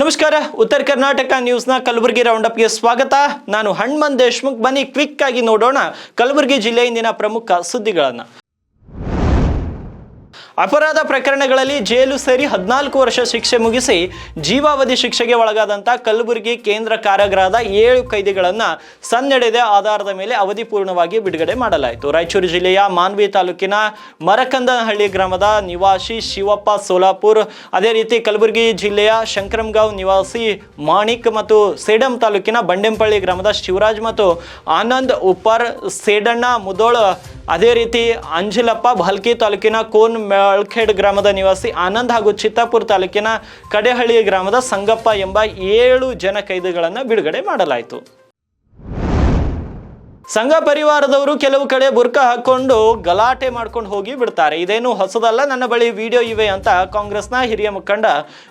ನಮಸ್ಕಾರ. ಉತ್ತರ ಕರ್ನಾಟಕ ನ್ಯೂಸ್ನ ಕಲಬುರಗಿ ರೌಂಡಪ್ಗೆ ಸ್ವಾಗತ. ನಾನು ಹಣ್ಮನ್ ದೇಶ್ಮುಖ್. ಬನ್ನಿ ಕ್ವಿಕ್ ಆಗಿ ನೋಡೋಣ ಕಲಬುರಗಿ ಜಿಲ್ಲೆಯಿಂದಿನ ಪ್ರಮುಖ ಸುದ್ದಿಗಳನ್ನು. ಅಪರಾಧ ಪ್ರಕರಣಗಳಲ್ಲಿ ಜೈಲು ಸೇರಿ ಹದಿನಾಲ್ಕು ವರ್ಷ ಶಿಕ್ಷೆ ಮುಗಿಸಿ ಜೀವಾವಧಿ ಶಿಕ್ಷೆಗೆ ಒಳಗಾದಂಥ ಕಲಬುರಗಿ ಕೇಂದ್ರ ಕಾರಾಗೃಹದ ಏಳು ಕೈದಿಗಳನ್ನು ಸನ್ನಡೆದ ಆಧಾರದ ಮೇಲೆ ಅವಧಿ ಪೂರ್ಣವಾಗಿ ಬಿಡುಗಡೆ ಮಾಡಲಾಯಿತು. ರಾಯಚೂರು ಜಿಲ್ಲೆಯ ಮಾನ್ವಿ ತಾಲೂಕಿನ ಮರಕಂದನಹಳ್ಳಿ ಗ್ರಾಮದ ನಿವಾಸಿ ಶಿವಪ್ಪ ಸೋಲಾಪುರ್, ಅದೇ ರೀತಿ ಕಲಬುರಗಿ ಜಿಲ್ಲೆಯ ಶಂಕರಂಗಾಂವ್ ನಿವಾಸಿ ಮಾಣಿಕ್ ಮತ್ತು ಸೇಡಂ ತಾಲೂಕಿನ ಬಂಡೆಂಪಳ್ಳಿ ಗ್ರಾಮದ ಶಿವರಾಜ್ ಮತ್ತು ಆನಂದ್ ಉಪ್ಪರ್, ಸೇಡಣ್ಣ ಮುದೋಳ, ಅದೇ ರೀತಿ ಅಂಜಲಪ್ಪ, ಭಲ್ಕಿ ತಾಲೂಕಿನ ಕೋನ್ ಮೆಳ್ಖೇಡ್ ಗ್ರಾಮದ ನಿವಾಸಿ ಆನಂದ್ ಹಾಗೂ ಚಿತ್ತಾಪುರ ತಾಲೂಕಿನ ಕಡೆಹಳ್ಳಿ ಗ್ರಾಮದ ಸಂಗಪ್ಪ ಎಂಬ ಏಳು ಜನ ಕೈದಿಗಳನ್ನು ಬಿಡುಗಡೆ ಮಾಡಲಾಯಿತು. ಸಂಘ ಪರಿವಾರದವರು ಕೆಲವು ಕಡೆ ಬುರ್ಕ ಹಾಕೊಂಡು ಗಲಾಟೆ ಮಾಡ್ಕೊಂಡು ಹೋಗಿ ಬಿಡ್ತಾರೆ. ಇದೇನು ಹೊಸದಲ್ಲ, ನನ್ನ ಬಳಿ ವಿಡಿಯೋ ಇವೆ ಅಂತ ಕಾಂಗ್ರೆಸ್ನ ಹಿರಿಯ ಮುಖಂಡ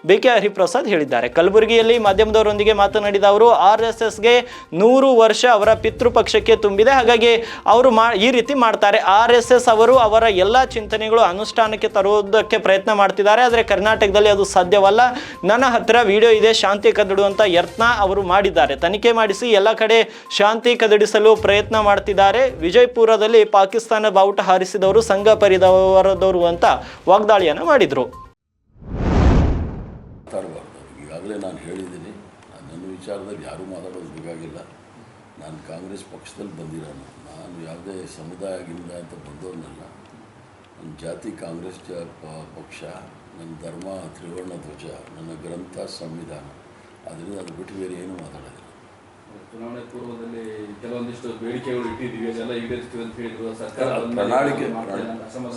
ಬಿ ಕೆ ಹರಿಪ್ರಸಾದ್ ಹೇಳಿದ್ದಾರೆ. ಕಲಬುರಗಿಯಲ್ಲಿ ಮಾಧ್ಯಮದವರೊಂದಿಗೆ ಮಾತನಾಡಿದ ಅವರು, ಆರ್ ಎಸ್ ಎಸ್ಗೆ ನೂರು ವರ್ಷ ಅವರ ಪಿತೃಪಕ್ಷಕ್ಕೆ ತುಂಬಿದೆ. ಹಾಗಾಗಿ ಅವರು ಮಾ, ಈ ರೀತಿ ಮಾಡ್ತಾರೆ. ಆರ್ ಎಸ್ ಎಸ್ ಅವರು ಅವರ ಎಲ್ಲ ಚಿಂತನೆಗಳು ಅನುಷ್ಠಾನಕ್ಕೆ ತರುವುದಕ್ಕೆ ಪ್ರಯತ್ನ ಮಾಡ್ತಿದ್ದಾರೆ. ಆದರೆ ಕರ್ನಾಟಕದಲ್ಲಿ ಅದು ಸಾಧ್ಯವಲ್ಲ. ನನ್ನ ಹತ್ತಿರ ವಿಡಿಯೋ ಇದೆ, ಶಾಂತಿ ಕದಡುವಂಥ ಯತ್ನ ಅವರು ಮಾಡಿದ್ದಾರೆ. ತನಿಖೆ ಮಾಡಿಸಿ ಎಲ್ಲ ಕಡೆ ಶಾಂತಿ ಕದಡಿಸಲು ಪ್ರಯತ್ನ ಮಾಡ್ತಿದ್ದಾರೆ. ವಿಜಯಪುರದಲ್ಲಿ ಪಾಕಿಸ್ತಾನ ಬಾವುಟ ಹಾರಿಸಿದವರು, ಸಂಘ ಪರಿದವರದವರು ಅಂತ ವಾಗ್ದಾಳಿಯನ್ನು ಮಾಡಿದರು. ಈಗಾಗಲೇ ನಾನು ಹೇಳಿದ್ದೀನಿ. ನಾನು ನನ್ನ ವಿಚಾರದಲ್ಲಿ ಯಾರೂ ಮಾತಾಡೋದು ಬೇಕಾಗಿಲ್ಲ. ನಾನು ಕಾಂಗ್ರೆಸ್ ಪಕ್ಷದಲ್ಲಿ ಬಂದಿರೋನು. ನಾನು ಯಾವುದೇ ಸಮುದಾಯದಿಂದ ಅಂತ ಬಂದವನಲ್ಲ. ನನ್ನ ಜಾತಿ ಕಾಂಗ್ರೆಸ್ ಜ ಪಕ್ಷ, ನನ್ನ ಧರ್ಮ, ತ್ರಿವರ್ಣ ಧ್ವಜ, ನನ್ನ ಗ್ರಂಥ, ಸಂವಿಧಾನ. ಅದರಿಂದ ಅದು ಬಿಟ್ಟು ಬೇರೆ ಏನು ಮಾತಾಡೋದಿಲ್ಲ. ಚುನಾವಣೆ ಪೂರ್ವದಲ್ಲಿ ಕೆಲವೊಂದಿಷ್ಟು ಬೇಡಿಕೆಗಳು ಇಟ್ಟಿದ್ದೀವಿ ಅದೆಲ್ಲ ಈಡೇರಿಸ್ತೀವಿ ಅಂತ ಹೇಳಿದ್ರು. ಸರ್ಕಾರ ಪ್ರಣಾಳಿಕೆ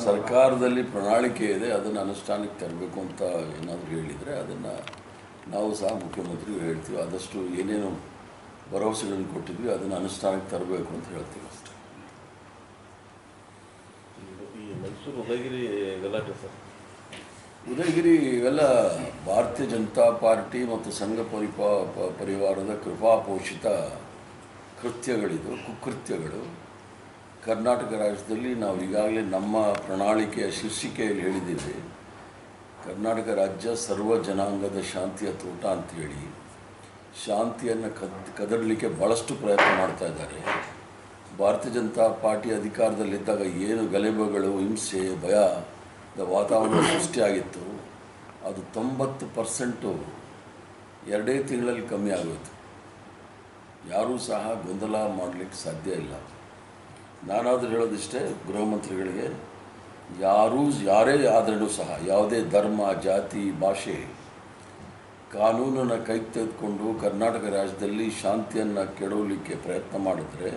ಸರ್ಕಾರದಲ್ಲಿ ಪ್ರಣಾಳಿಕೆ ಇದೆ ಅದನ್ನು ಅನುಷ್ಠಾನಕ್ಕೆ ತರಬೇಕು ಅಂತ ಏನಾದರೂ ಹೇಳಿದರೆ ಅದನ್ನು ನಾವು ಸಹ ಮುಖ್ಯಮಂತ್ರಿಗೂ ಹೇಳ್ತೀವಿ. ಆದಷ್ಟು ಏನೇನು ಭರವಸೆಗಳನ್ನು ಕೊಟ್ಟಿದ್ವಿ ಅದನ್ನು ಅನುಷ್ಠಾನಕ್ಕೆ ತರಬೇಕು ಅಂತ ಹೇಳ್ತೀವಿ ಅಷ್ಟೇ. ಈ ಮೈಸೂರು ಉದಯಗಿರಿ ಗಲಾಟೆ ಸರ್. ಉದಯಗಿರಿ, ಇವೆಲ್ಲ ಭಾರತೀಯ ಜನತಾ ಪಾರ್ಟಿ ಮತ್ತು ಸಂಘ ಪರಿಪಾ ಪರಿವಾರದ ಕೃಪಾಪೋಷಿತ ಕೃತ್ಯಗಳಿದು, ಕುಕೃತ್ಯಗಳು. ಕರ್ನಾಟಕ ರಾಜ್ಯದಲ್ಲಿ ನಾವು ಈಗಾಗಲೇ ನಮ್ಮ ಪ್ರಣಾಳಿಕೆಯ ಶೀರ್ಷಿಕೆಯಲ್ಲಿ ಹೇಳಿದ್ದೀವಿ. ಕರ್ನಾಟಕ ರಾಜ್ಯ ಸರ್ವ ಜನಾಂಗದ ಶಾಂತಿಯ ತೋಟ ಅಂತೇಳಿ. ಶಾಂತಿಯನ್ನು ಕದ್, ಕದಡಲಿಕ್ಕೆ ಭಾಳಷ್ಟು ಪ್ರಯತ್ನ ಮಾಡ್ತಾ ಇದ್ದಾರೆ. ಭಾರತೀಯ ಜನತಾ ಪಾರ್ಟಿ ಅಧಿಕಾರದಲ್ಲಿದ್ದಾಗ ಏನು ಗಲಭೆಗಳು ಹಿಂಸೆ ಭಯದ ವಾತಾವರಣ ಸೃಷ್ಟಿಯಾಗಿತ್ತು, ಅದು ತೊಂಬತ್ತು ಪರ್ಸೆಂಟು ಎರಡೇ ತಿಂಗಳಲ್ಲಿ ಕಮ್ಮಿ ಆಗೋಯ್ತು. ಯಾರೂ ಸಹ ಗೊಂದಲ ಮಾಡಲಿಕ್ಕೆ ಸಾಧ್ಯ ಇಲ್ಲ. ನಾನಾದರೂ ಹೇಳೋದಿಷ್ಟೇ ಗೃಹಮಂತ್ರಿಗಳಿಗೆ ಯಾರೂ, ಯಾರೇ ಆದರೂ ಸಹ, ಯಾವುದೇ ಧರ್ಮ, ಜಾತಿ, ಭಾಷೆ, ಕಾನೂನನ್ನು ಕೈ ತೆಗೆದುಕೊಂಡು ಕರ್ನಾಟಕ ರಾಜ್ಯದಲ್ಲಿ ಶಾಂತಿಯನ್ನು ಕೆಡವಲಿಕ್ಕೆ ಪ್ರಯತ್ನ ಮಾಡಿದ್ರೆ,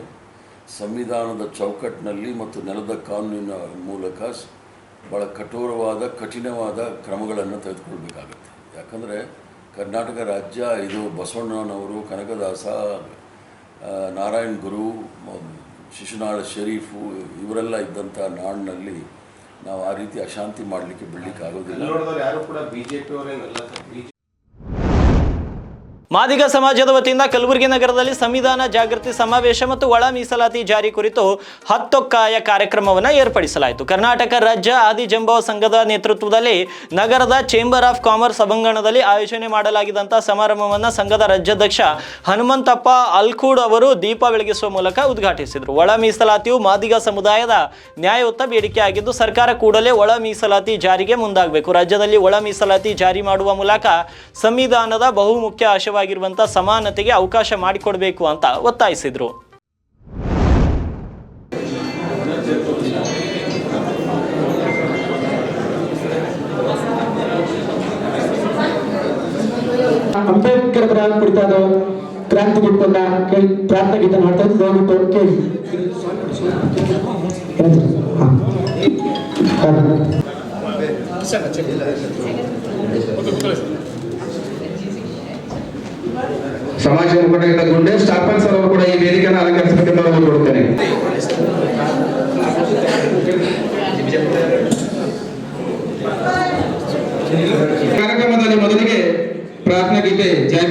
ಸಂವಿಧಾನದ ಚೌಕಟ್ಟಿನಲ್ಲಿ ಮತ್ತು ನೆಲದ ಕಾನೂನಿನ ಮೂಲಕ ಭಾಳ ಕಠೋರವಾದ, ಕಠಿಣವಾದ ಕ್ರಮಗಳನ್ನು ತೆಗೆದುಕೊಳ್ಬೇಕಾಗತ್ತೆ. ಯಾಕಂದರೆ ಕರ್ನಾಟಕ ರಾಜ್ಯ, ಇದು ಬಸವಣ್ಣನವರು, ಕನಕದಾಸ ನಾರಾಯಣ್ ಗುರು ಶಿಶುನಾಳ ಶರೀಫು, ಇವರೆಲ್ಲ ಇದ್ದಂಥ ನಾಡಿನಲ್ಲಿ ನಾವು ಆ ರೀತಿ ಅಶಾಂತಿ ಮಾಡಲಿಕ್ಕೆ ಬಿಡಲಿಕ್ಕೆ ಆಗೋದಿಲ್ಲ ಮಾದಿಗ ಸಮಾಜದ ವತಿಯಿಂದ ಕಲಬುರಗಿ ನಗರದಲ್ಲಿ ಸಂವಿಧಾನ ಜಾಗೃತಿ ಸಮಾವೇಶ ಮತ್ತು ಒಳ ಮೀಸಲಾತಿ ಜಾರಿ ಕುರಿತು ಹತ್ತೊಕ್ಕಾಯ ಕಾರ್ಯಕ್ರಮವನ್ನು ಏರ್ಪಡಿಸಲಾಯಿತು. ಕರ್ನಾಟಕ ರಾಜ್ಯ ಆದಿಜಂಬವ ಸಂಘದ ನೇತೃತ್ವದಲ್ಲಿ ನಗರದ ಚೇಂಬರ್ ಆಫ್ ಕಾಮರ್ಸ್ ಸಭಾಂಗಣದಲ್ಲಿ ಆಯೋಜನೆ ಮಾಡಲಾಗಿದ್ದಂಥ ಸಮಾರಂಭವನ್ನು ಸಂಘದ ರಾಜ್ಯಾಧ್ಯಕ್ಷ ಹನುಮಂತಪ್ಪ ಅಲ್ಕೂಡ್ ಅವರು ದೀಪ ಬೆಳಗಿಸುವ ಮೂಲಕ ಉದ್ಘಾಟಿಸಿದರು. ಒಳ ಮೀಸಲಾತಿಯು ಮಾದಿಗ ಸಮುದಾಯದ ನ್ಯಾಯಯುತ ಬೇಡಿಕೆಯಾಗಿದ್ದು ಸರ್ಕಾರ ಕೂಡಲೇ ಒಳ ಮೀಸಲಾತಿ ಜಾರಿಗೆ ಮುಂದಾಗಬೇಕು. ರಾಜ್ಯದಲ್ಲಿ ಒಳ ಮೀಸಲಾತಿ ಜಾರಿ ಮಾಡುವ ಮೂಲಕ ಸಂವಿಧಾನದ ಬಹುಮುಖ್ಯ ಆಶಯವಾಗಿರುವಂಥ ಸಮಾನತೆಗೆ ಅವಕಾಶ ಮಾಡಿಕೊಡಬೇಕು ಅಂತ ಒತ್ತಾಯಿಸಿದರು ಅಂಬೇಡ್ಕರ್ ಕುರಿತಾದ ಕ್ರಾಂತಿ ಗೀತ ಮಾಡ್ತಾ ಇದ್ದು ದಯವಿಟ್ಟು ಕೇಳಿ. ಸಮಾಜ ಮುಖಂಡರಿಂದ ಗುಂಡೆ ಸ್ಟಾಪನ್ ಸರ್ ಅವರು ಕೂಡ ಈ ವೇದಿಕೆಯನ್ನು ಅಲಂಕರಿಸಬೇಕೆಂದು ಕೊಡುತ್ತೇನೆ ಕಾರ್ಯಕ್ರಮದಲ್ಲಿ ಮೊದಲಿಗೆ ಪ್ರಾರ್ಥನಾ ಗೀತೆ ಜೈ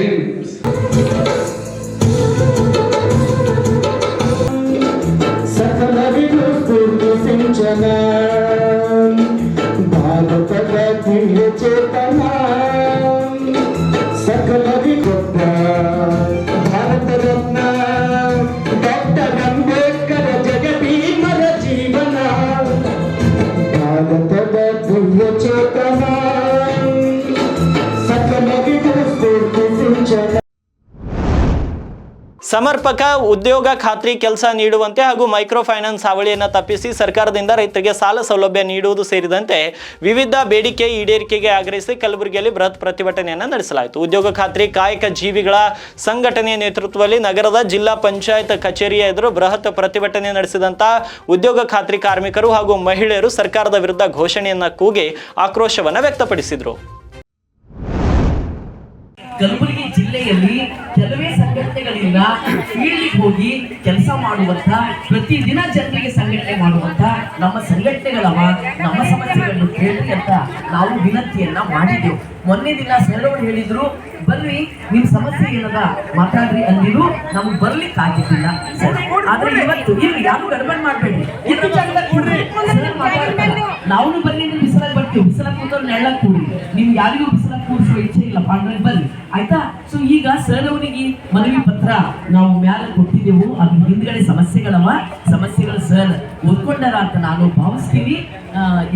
ಸಮರ್ಪಕ ಉದ್ಯೋಗ ಖಾತ್ರಿ ಕೆಲಸ ನೀಡುವಂತೆ ಹಾಗೂ ಮೈಕ್ರೋ ಫೈನಾನ್ಸ್ ಹಾವಳಿಯನ್ನು ತಪ್ಪಿಸಿ ಸರ್ಕಾರದಿಂದ ರೈತರಿಗೆ ಸಾಲ ಸೌಲಭ್ಯ ನೀಡುವುದು ಸೇರಿದಂತೆ ವಿವಿಧ ಬೇಡಿಕೆ ಈಡೇರಿಕೆಗೆ ಆಗ್ರಹಿಸಿ ಕಲಬುರಗಿಯಲ್ಲಿ ಬೃಹತ್ ಪ್ರತಿಭಟನೆಯನ್ನು ನಡೆಸಲಾಯಿತು. ಉದ್ಯೋಗ ಖಾತ್ರಿ ಕಾಯಕ ಜೀವಿಗಳ ಸಂಘಟನೆಯ ನೇತೃತ್ವದಲ್ಲಿ ನಗರದ ಜಿಲ್ಲಾ ಪಂಚಾಯತ್ ಕಚೇರಿಯ ಎದುರು ಬೃಹತ್ ಪ್ರತಿಭಟನೆ ನಡೆಸಿದಂತ ಉದ್ಯೋಗ ಖಾತ್ರಿ ಕಾರ್ಮಿಕರು ಹಾಗೂ ಮಹಿಳೆಯರು ಸರ್ಕಾರದ ವಿರುದ್ಧ ಘೋಷಣೆಯನ್ನು ಕೂಗಿ ಆಕ್ರೋಶವನ್ನು ವ್ಯಕ್ತಪಡಿಸಿದರು. ಕಲಬುರಗಿ ಜಿಲ್ಲೆಯಲ್ಲಿ ಕೆಲವೇ ಸಂಘಟನೆಗಳಿಂದ ಫೀಲ್ಡ್ಗೆ ಹೋಗಿ ಕೆಲಸ ಮಾಡುವಂತ ಪ್ರತಿದಿನ ಜನರಿಗೆ ಸಂಘಟನೆ ಮಾಡುವಂತ ನಮ್ಮ ಸಂಘಟನೆಗಳವ ನಮ್ಮ ಸಮಸ್ಯೆಗಳನ್ನು ಕೇಳಿ ಅಂತ ನಾವು ವಿನಂತಿಯನ್ನ ಮಾಡಿದ್ದೆವು. ಮೊನ್ನೆ ದಿನ ಸರ್ ಹೇಳಿದ್ರು ಬನ್ನಿ ನಿಮ್ ಸಮಸ್ಯೆ ಏನದ? ಮಾತಾಡ್ರಿ ಅಂದಿರು ನಮ್ಗೆ ಬರ್ಲಿಕ್ಕೆ ಆಗಿದ್ದಿಲ್ಲ ಆದ್ರೆ ಇವತ್ತು ಇಲ್ಲಿ ಯಾರು ಗಡ್ಬಡ್ ಮಾಡ್ಬೇಡಿ. ಕೂಡ್ರಿ. ನಾವು ಬನ್ನಿ ನಿಮ್ ಬಿಸಿಲಾಗ ಬರ್ತೀವಿ. ಬಿಸಿಲಾಗ ಕೂತವ್ರು ನೆಳ್ಳ ಕೂಡಿ. ನಿಮ್ಗೆ ಯಾರಿಗೂ ಬಿಸಿಲಾಗ ಕೂರಿಸುವ ಇಚ್ಛೆ ಇಲ್ಲ. ಪಾಂಡ್ರೆ ಬರ್ರಿ ಆಯ್ತಾ? ಸೊ ಈಗ ಸರ್ ಅವರಿಗೆ ಮನವಿ ಪತ್ರ ನಾವು ಮ್ಯಾಲೆ ಕೊಟ್ಟಿದ್ದೆವು. ಅದ್ರ ಹಿಂದ್ಗಡೆ ಸಮಸ್ಯೆಗಳವ. ಸಮಸ್ಯೆಗಳು ಸರ್ ಓದ್ಕೊಂಡಾರ ಅಂತ ನಾನು ಭಾವಿಸ್ತೀನಿ.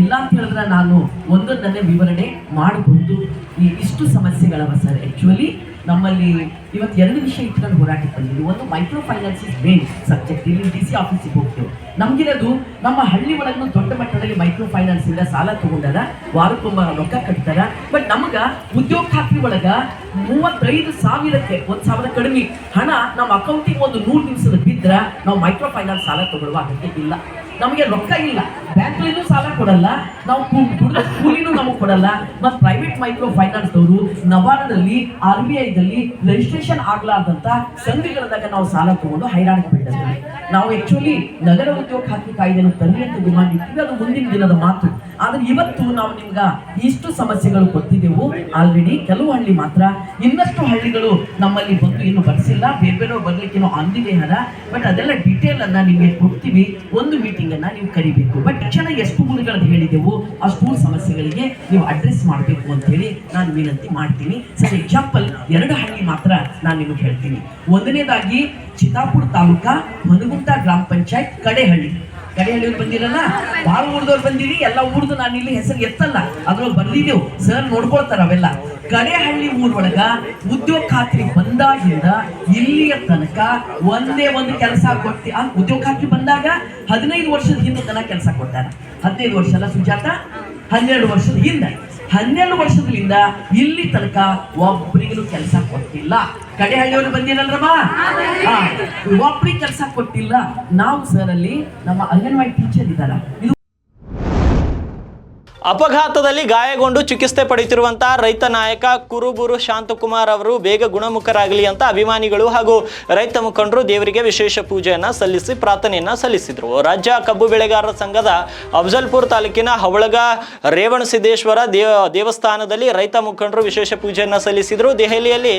ಇಲ್ಲ ಅಂತ ಹೇಳಿದ್ರೆ ನಾನು ಒಂದೊಂದನ್ನೇ ವಿವರಣೆ ಮಾಡಬಹುದು ಈ ಇಷ್ಟು ಸಮಸ್ಯೆಗಳವ ಸರ್ ಆ್ಯಕ್ಚುಲಿ ನಮ್ಮಲ್ಲಿ ಇವತ್ತು ಎರಡು ವಿಷಯ ಇಟ್ಕೊಂಡು ಹೋರಾಟಕ್ಕೆ ಬಂದಿದ್ದೀವಿ. ಒಂದು micro finance is main subject ಇಲ್ಲಿ ಡಿ ಸಿ ಆಫೀಸಿಗೆ ಹೋಗ್ತೇವೆ. ನಮ್ಗಿರೋದು ನಮ್ಮ ಹಳ್ಳಿ ಒಳಗೂ ದೊಡ್ಡ ಮಟ್ಟದಲ್ಲಿ ಮೈಕ್ರೋ ಫೈನಾನ್ಸ್ ಇಂದ ಸಾಲ ತಗೊಂಡದ ವಾರಕ್ಕೊಮ್ಮ ರೊಕ್ಕ ಕಟ್ತಾರ. ಬಟ್ ನಮಗ ಉದ್ಯೋಗ ಖಾತ್ರಿ ಒಳಗ ಮೂವತ್ತೈದು ಸಾವಿರಕ್ಕೆ, ಒಂದ್ ಸಾವಿರ ಕಡಿಮೆ. ಹಣ ನಮ್ಮ ಅಕೌಂಟಿಗೆ ಒಂದು ನೂರು ದಿವಸದ ಬಿದ್ರ ನಾವು ಮೈಕ್ರೋ ಫೈನಾನ್ಸ್ ಸಾಲ ತಗೊಳ್ಳುವ ಅಗತ್ಯ ಇಲ್ಲ. ನಮಗೆ ರೊಕ್ಕ ಇಲ್ಲ. ಬ್ಯಾಂಕ್ಲಿನೂ ಸಾಲ ಕೊಡಲ್ಲ. ನಾವು ಕೂಲಿನೂ ನಮಗೆ ಕೊಡಲ್ಲ. ಮತ್ತು ಪ್ರೈವೇಟ್ ಮೈಕ್ರೋ ಫೈನಾನ್ಸ್ ಅವರು ನವಾರದಲ್ಲಿ ಆರ್ ಬಿ ಐದಲ್ಲಿ ರಿಜಿಸ್ಟ್ರೇಷನ್ ಆಗ್ಲಾರ್ದಂತ ಸಂಧಿಗಳದಾಗ ನಾವು ಸಾಲ ತಗೊಂಡು ಹೈರಾಣ ಬೀಳ್ತೀವಿ ನಾವು ಆಕ್ಚುಲಿ ನಗರ ಉದ್ಯೋಗ ಖಾತೆ ಕಾಯ್ದೆಯನ್ನು ತರಲಿ ಅಂತ ಡಿಮಾಂಡ್ ಇಟ್ಟಿದ್ದು ಅದು ಮುಂದಿನ ದಿನದ ಮಾತು. ಆದ್ರೆ ಇವತ್ತು ನಾವು ನಿಮ್ಗ ಇಷ್ಟು ಸಮಸ್ಯೆಗಳು ಕೊಟ್ಟಿದ್ದೆವು ಆಲ್ರೆಡಿ ಕೆಲವು ಹಳ್ಳಿ ಮಾತ್ರ. ಇನ್ನಷ್ಟು ಹಳ್ಳಿಗಳು ನಮ್ಮಲ್ಲಿ ಬಂದು ಇನ್ನು ಬರ್ಸಿಲ್ಲ. ಬೇರೆ ಬೇರೆ ಬರ್ಲಿಕ್ಕೆ ಅಂದಿದೆ ಹರ ಬಟ್ ಅದೆಲ್ಲ ಡೀಟೇಲ್ ಅನ್ನ ನಿಮಗೆ ಕೊಡ್ತೀವಿ. ಒಂದು ಮೀಟಿಂಗ್ ಅನ್ನ ನೀವು ಕರಿಬೇಕು. ಬಟ್ ತಕ್ಷಣ ಎಷ್ಟು ಊರುಗಳದ್ದು ಹೇಳಿದೆವು, ಅಷ್ಟು ಸಮಸ್ಯೆಗಳಿಗೆ ನೀವು ಅಡ್ರೆಸ್ ಮಾಡಬೇಕು ಅಂತ ಹೇಳಿ ನಾನು ವಿನಂತಿ ಮಾಡ್ತೀನಿ. ಸರ್ ಎಕ್ಸಾಂಪಲ್ ಎರಡು ಹಳ್ಳಿ ಮಾತ್ರ ನಾನು ನಿಮಗೆ ಹೇಳ್ತೀನಿ. ಒಂದನೇದಾಗಿ ಚಿತ್ತಾಪುರ ತಾಲೂಕಾ, ಹೊನಗುಂಟ ಗ್ರಾಮ ಪಂಚಾಯತ್, ಕಡೆಹಳ್ಳಿ. ಕಡೆಹಳ್ಳಿಯವ್ರು ಬಂದಿರಲ್ಲ? ಭಾಳ ಊರ್ದವ್ರು ಬಂದಿರಿ, ಎಲ್ಲ ಊರ್ದು ನಾನು ಇಲ್ಲಿ ಹೆಸರು ಎತ್ತಲ್ಲ. ಅದ್ರೊಳಗೆ ಬಂದಿದ್ದೆವು ಸರ್ ನೋಡ್ಕೊಳ್ತಾರ ಅವೆಲ್ಲ. ಕಡೆಹಳ್ಳಿ ಊರೊಳಗ ಉದ್ಯೋಗ ಖಾತ್ರಿ ಬಂದಾಗಿಂದ ಇಲ್ಲಿಯ ತನಕ ಒಂದೇ ಒಂದು ಕೆಲಸ ಕೊಟ್ಟಿ ಆ, ಉದ್ಯೋಗ ಖಾತ್ರಿ ಬಂದಾಗ ಹದಿನೈದು ವರ್ಷದ ಹಿಂದೆ ತನಕ ಕೆಲಸ ಕೊಟ್ಟಾರ. ಹದಿನೈದು ವರ್ಷ ಅಲ್ಲ ಸುಜಾತ? ಹನ್ನೆರಡು ವರ್ಷದ ಹಿಂದೆ. ಹನ್ನೆರಡು ವರ್ಷದಿಂದ ಇಲ್ಲಿ ತನಕ ಒಬ್ಬರಿಗೂ ಕೆಲಸ ಕೊಟ್ಟಿಲ್ಲ. ಕಡೆಹಳ್ಳಿಯವರು ಬಂದಿರಲ್ರಮ್ಮ? ಹಾ, ಒಬ್ರಿಗೆ ಕೆಲಸ ಕೊಟ್ಟಿಲ್ಲ. ನಾವು ಸರ್ ಅಲ್ಲಿ ನಮ್ಮ ಅಂಗನವಾಡಿ ಟೀಚರ್ ಇದ್ದಾರ ಇದು ಅಪಘಾತದಲ್ಲಿ ಗಾಯಗೊಂಡು ಚಿಕಿತ್ಸೆ ಪಡೆಯುತ್ತಿರುವಂತಹ ರೈತ ನಾಯಕ ಕುರುಬೂರು ಶಾಂತಕುಮಾರ್ ಅವರು ಬೇಗ ಗುಣಮುಖರಾಗಲಿ ಅಂತ ಅಭಿಮಾನಿಗಳು ಹಾಗೂ ರೈತ ಮುಖಂಡರು ದೇವರಿಗೆ ವಿಶೇಷ ಪೂಜೆಯನ್ನ ಸಲ್ಲಿಸಿ ಪ್ರಾರ್ಥನೆಯನ್ನ ಸಲ್ಲಿಸಿದರು. ರಾಜ್ಯ ಕಬ್ಬು ಬೆಳೆಗಾರರ ಸಂಘದ ಅಫಜಲ್ಪುರ್ ತಾಲೂಕಿನ ಹವಳಗ ರೇವಣಸಿದ್ದೇಶ್ವರ ದೇವ ದೇವಸ್ಥಾನದಲ್ಲಿ ರೈತ ಮುಖಂಡರು ವಿಶೇಷ ಪೂಜೆಯನ್ನ ಸಲ್ಲಿಸಿದರು. ದೆಹಲಿಯಲ್ಲಿ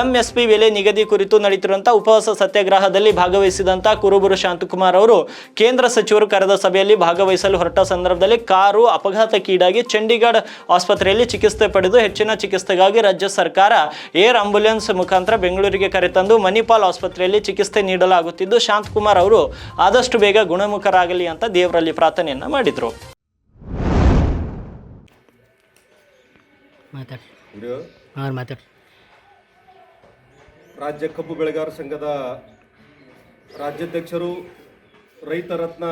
ಎಂಎಸ್ಪಿ ಬೆಲೆ ನಿಗದಿ ಕುರಿತು ನಡೆಯುತ್ತಿರುವಂತಹ ಉಪವಾಸ ಸತ್ಯಾಗ್ರಹದಲ್ಲಿ ಭಾಗವಹಿಸಿದಂತಹ ಕುರುಬೂರು ಶಾಂತಕುಮಾರ್ ಅವರು ಕೇಂದ್ರ ಸಚಿವರು ಕರೆದ ಸಭೆಯಲ್ಲಿ ಭಾಗವಹಿಸಲು ಹೊರಟ ಸಂದರ್ಭದಲ್ಲಿ ಕಾರು ಅಪಘಾತಕ್ಕೀಡಾಗಿ ಚಂಡೀಗಢ ಆಸ್ಪತ್ರೆಯಲ್ಲಿ ಚಿಕಿತ್ಸೆ ಪಡೆದು ಹೆಚ್ಚಿನ ಚಿಕಿತ್ಸೆಗಾಗಿ ರಾಜ್ಯ ಸರ್ಕಾರ ಏರ್ ಆಂಬ್ಯುಲೆನ್ಸ್ ಮುಖಾಂತರ ಬೆಂಗಳೂರಿಗೆ ಕರೆತಂದು ಮಣಿಪಾಲ್ ಆಸ್ಪತ್ರೆಯಲ್ಲಿ ಚಿಕಿತ್ಸೆ ನೀಡಲಾಗುತ್ತಿದ್ದು ಶಾಂತಕುಮಾರ್ ಅವರು ಆದಷ್ಟು ಬೇಗ ಗುಣಮುಖರಾಗಲಿ ಅಂತ ದೇವರಲ್ಲಿ ಪ್ರಾರ್ಥನೆಯನ್ನ ಮಾಡಿದರು. ರಾಜ್ಯ ಕಬ್ಬು ಬೆಳೆಗಾರ ಸಂಘದ ರಾಜ್ಯಾಧ್ಯಕ್ಷರು ರೈತ ರತ್ನ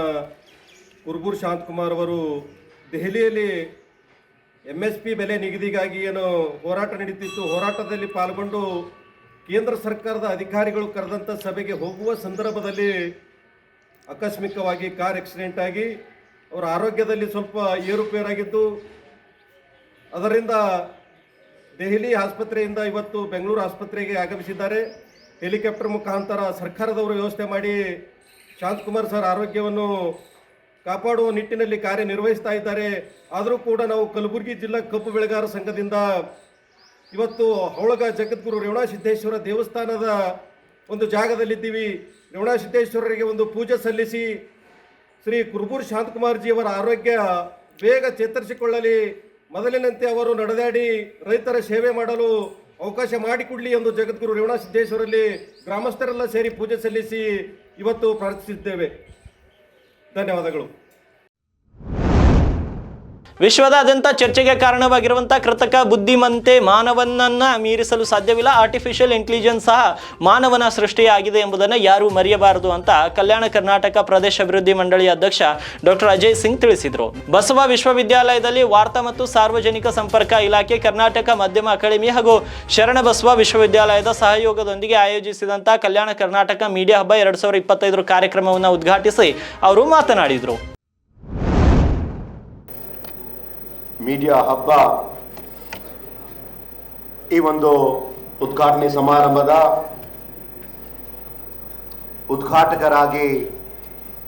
ಕುರ್ಬೂರ್ ಶಾಂತಕುಮಾರ್ ಅವರು ದೆಹಲಿಯಲ್ಲಿ ಎಂ ಎಸ್ ಪಿ ಬೆಲೆ ನಿಗದಿಗಾಗಿ ಏನು ಹೋರಾಟ ನಡೀತಿತ್ತು. ಹೋರಾಟದಲ್ಲಿ ಪಾಲ್ಗೊಂಡು ಕೇಂದ್ರ ಸರ್ಕಾರದ ಅಧಿಕಾರಿಗಳು ಕರೆದಂಥ ಸಭೆಗೆ ಹೋಗುವ ಸಂದರ್ಭದಲ್ಲಿ ಆಕಸ್ಮಿಕವಾಗಿ ಕಾರ್ ಆಕ್ಸಿಡೆಂಟ್ ಆಗಿ ಅವರ ಆರೋಗ್ಯದಲ್ಲಿ ಸ್ವಲ್ಪ ಏರುಪೇರಾಗಿದ್ದು, ಅದರಿಂದ ದೆಹಲಿ ಆಸ್ಪತ್ರೆಯಿಂದ ಇವತ್ತು ಬೆಂಗಳೂರು ಆಸ್ಪತ್ರೆಗೆ ಆಗಮಿಸಿದ್ದಾರೆ. ಹೆಲಿಕಾಪ್ಟರ್ ಮುಖಾಂತರ ಸರ್ಕಾರದವರು ವ್ಯವಸ್ಥೆ ಮಾಡಿ ಶಾಂತಕುಮಾರ್ ಸರ್ ಆರೋಗ್ಯವನ್ನು ಕಾಪಾಡುವ ನಿಟ್ಟಿನಲ್ಲಿ ಕಾರ್ಯನಿರ್ವಹಿಸ್ತಾ ಇದ್ದಾರೆ. ಆದರೂ ಕೂಡ ನಾವು ಕಲಬುರಗಿ ಜಿಲ್ಲಾ ಕಬ್ಬು ಬೆಳೆಗಾರ ಸಂಘದಿಂದ ಇವತ್ತು ಹೌಳಗ ಜಗದ್ಗುರು ರೇವಣಸಿದ್ದೇಶ್ವರ ದೇವಸ್ಥಾನದ ಒಂದು ಜಾಗದಲ್ಲಿದ್ದೀವಿ. ರೇವಣಸಿದ್ದೇಶ್ವರರಿಗೆ ಒಂದು ಪೂಜೆ ಸಲ್ಲಿಸಿ ಶ್ರೀ ಕುರುಬೂರ್ ಶಾಂತಕುಮಾರ್ಜಿಯವರ ಆರೋಗ್ಯ ಬೇಗ ಚೇತರಿಸಿಕೊಳ್ಳಲಿ. ಮೊದಲಿನಂತೆ ಅವರು ನಡೆದಾಡಿ ರೈತರ ಸೇವೆ ಮಾಡಲು ಅವಕಾಶ ಮಾಡಿಕೊಡಲಿ ಎಂದು ಜಗದ್ಗುರು ರೇವಣಸಿದ್ದೇಶ್ವರಲ್ಲಿ ಗ್ರಾಮಸ್ಥರೆಲ್ಲ ಸೇರಿ ಪೂಜೆ ಸಲ್ಲಿಸಿ ಇವತ್ತು ಪ್ರಾರ್ಥಿಸಿದ್ದೇವೆ. ಧನ್ಯವಾದಗಳು. ವಿಶ್ವದಾದ್ಯಂತ ಚರ್ಚೆಗೆ ಕಾರಣವಾಗಿರುವಂತಹ ಕೃತಕ ಬುದ್ಧಿಮಂತೆ ಮಾನವನನ್ನ ಮೀರಿಸಲು ಸಾಧ್ಯವಿಲ್ಲ. ಆರ್ಟಿಫಿಷಿಯಲ್ ಇಂಟೆಲಿಜೆನ್ಸ್ ಸಹ ಮಾನವನ ಸೃಷ್ಟಿಯಾಗಿದೆ ಎಂಬುದನ್ನು ಯಾರೂ ಮರೆಯಬಾರದು ಅಂತ ಕಲ್ಯಾಣ ಕರ್ನಾಟಕ ಪ್ರದೇಶ ಅಭಿವೃದ್ಧಿ ಮಂಡಳಿಯ ಅಧ್ಯಕ್ಷ ಡಾಕ್ಟರ್ ಅಜಯ್ ಸಿಂಗ್ ತಿಳಿಸಿದರು. ಬಸವ ವಿಶ್ವವಿದ್ಯಾಲಯದಲ್ಲಿ ವಾರ್ತಾ ಮತ್ತು ಸಾರ್ವಜನಿಕ ಸಂಪರ್ಕ ಇಲಾಖೆ, ಕರ್ನಾಟಕ ಮಾಧ್ಯಮ ಅಕಾಡೆಮಿ ಹಾಗೂ ಶರಣಬಸವ ವಿಶ್ವವಿದ್ಯಾಲಯದ ಸಹಯೋಗದೊಂದಿಗೆ ಆಯೋಜಿಸಿದಂತಹ ಕಲ್ಯಾಣ ಕರ್ನಾಟಕ ಮೀಡಿಯಾ ಹಬ್ಬ ಎರಡು ಸಾವಿರದ ಇಪ್ಪತ್ತೈದರ ಕಾರ್ಯಕ್ರಮವನ್ನು ಉದ್ಘಾಟಿಸಿ ಅವರು ಮಾತನಾಡಿದರು. ಮೀಡಿಯಾ ಹಬ್ಬ ಈ ಒಂದು ಉದ್ಘಾಟನೆ ಸಮಾರಂಭದ ಉದ್ಘಾಟಕರಾಗಿ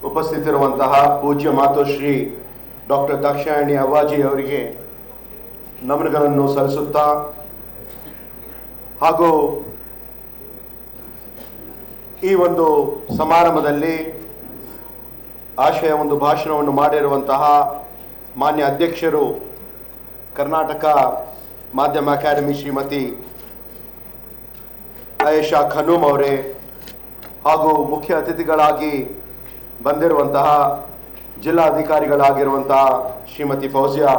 ಉಪಸ್ಥಿತಿರುವಂತಹ ಪೂಜ್ಯ ಮಾತೋಶ್ರೀ ಡಾಕ್ಟರ್ ದಕ್ಷಾಯಣಿ ಅವಾಜಿ ಅವರಿಗೆ ನಮನಗಳನ್ನು ಸಲ್ಲಿಸುತ್ತಾ ಹಾಗೂ ಈ ಒಂದು ಸಮಾರಂಭದಲ್ಲಿ ಆಶಯ ಒಂದು ಭಾಷಣವನ್ನು ಮಾಡಿರುವಂತಹ ಮಾನ್ಯ ಅಧ್ಯಕ್ಷರು ಕರ್ನಾಟಕ ಮಾಧ್ಯಮ ಅಕಾಡೆಮಿ ಶ್ರೀಮತಿ ಆಯೇಷಾ ಖನೂಮ್ ಅವರೇ ಹಾಗೂ ಮುಖ್ಯ ಅತಿಥಿಗಳಾಗಿ ಬಂದಿರುವಂತಹ ಜಿಲ್ಲಾಧಿಕಾರಿಗಳಾಗಿರುವಂತಹ ಶ್ರೀಮತಿ ಫೌಜಿಯಾ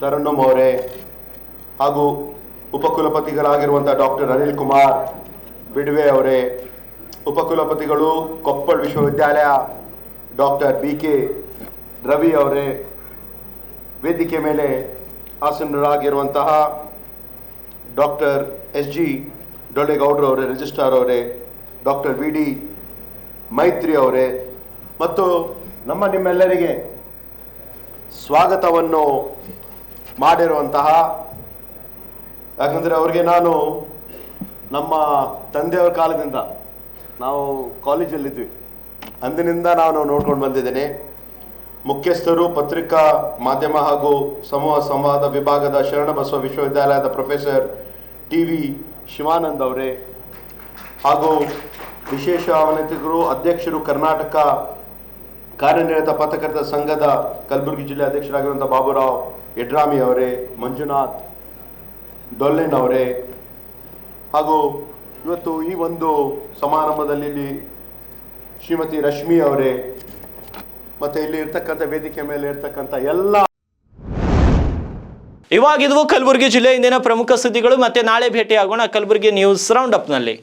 ತರನ್ನುಮ್ ಅವರೇ ಹಾಗೂ ಉಪಕುಲಪತಿಗಳಾಗಿರುವಂಥ ಡಾಕ್ಟರ್ ಅನಿಲ್ ಕುಮಾರ್ ಬಿಡ್ವೆ ಅವರೇ, ಉಪಕುಲಪತಿಗಳು ಕೊಪ್ಪಳ ವಿಶ್ವವಿದ್ಯಾಲಯ ಡಾಕ್ಟರ್ ಬಿ ಕೆ ರವಿ ಅವರೇ, ವೇದಿಕೆ ಮೇಲೆ ಆಸೀನರಾಗಿರುವಂತಹ ಡಾಕ್ಟರ್ ಎಸ್ ಜಿ ಡೊಳ್ಳೆಗೌಡರು ಅವರೇ, ರಿಜಿಸ್ಟ್ರಾರ್ ಅವರೇ, ಡಾಕ್ಟರ್ ವಿ ಡಿ ಮೈತ್ರಿ ಅವರೇ, ಮತ್ತು ನಮ್ಮ ನಿಮ್ಮೆಲ್ಲರಿಗೆ ಸ್ವಾಗತವನ್ನು ಮಾಡಿರುವಂತಹ, ಯಾಕಂದರೆ ಅವರಿಗೆ ನಾನು ನಮ್ಮ ತಂದೆಯವರ ಕಾಲದಿಂದ ನಾವು ಕಾಲೇಜಲ್ಲಿದ್ವಿ ಅಂದಿನಿಂದ ನಾನು ನೋಡ್ಕೊಂಡು ಬಂದಿದ್ದೇನೆ. ಮುಖ್ಯಸ್ಥರು ಪತ್ರಿಕಾ ಮಾಧ್ಯಮ ಹಾಗೂ ಸಮೂಹ ಸಂವಾದ ವಿಭಾಗದ ಶರಣಬಸವ ವಿಶ್ವವಿದ್ಯಾಲಯದ ಪ್ರೊಫೆಸರ್ ಟಿ ವಿ ಶಿವಾನಂದ್ ಅವರೇ ಹಾಗೂ ವಿಶೇಷ ಅವನತಿಗರು, ಅಧ್ಯಕ್ಷರು ಕರ್ನಾಟಕ ಕಾರ್ಯನಿರತ ಪತ್ರಕರ್ತರ ಸಂಘದ ಕಲಬುರಗಿ ಜಿಲ್ಲೆ ಅಧ್ಯಕ್ಷರಾಗಿರುವಂಥ ಬಾಬುರಾವ್ ಯಡ್ರಾಮಿ ಅವರೇ, ಮಂಜುನಾಥ್ ಡೊಲ್ಲೆನ್ ಅವರೇ ಹಾಗೂ ಇವತ್ತು ಈ ಒಂದು ಸಮಾರಂಭದಲ್ಲಿ ಶ್ರೀಮತಿ ರಶ್ಮಿ ಅವರೇ ಮತ್ತೆ ಇಲ್ಲಿ ಇರ್ತಕ್ಕಂಥ ವೇದಿಕೆ ಮೇಲೆ ಇರ್ತಕ್ಕಂಥ ಎಲ್ಲ ಇವಾಗಿದ್ವು ಕಲಬುರಗಿ ಜಿಲ್ಲೆಯಿಂದಿನ ಪ್ರಮುಖ ಸುದ್ದಿಗಳು ಮತ್ತೆ ನಾಳೆ ಭೇಟಿಯಾಗೋಣ ಕಲಬುರಗಿ ನ್ಯೂಸ್ ರೌಂಡ್ ಅಪ್ನಲ್ಲಿ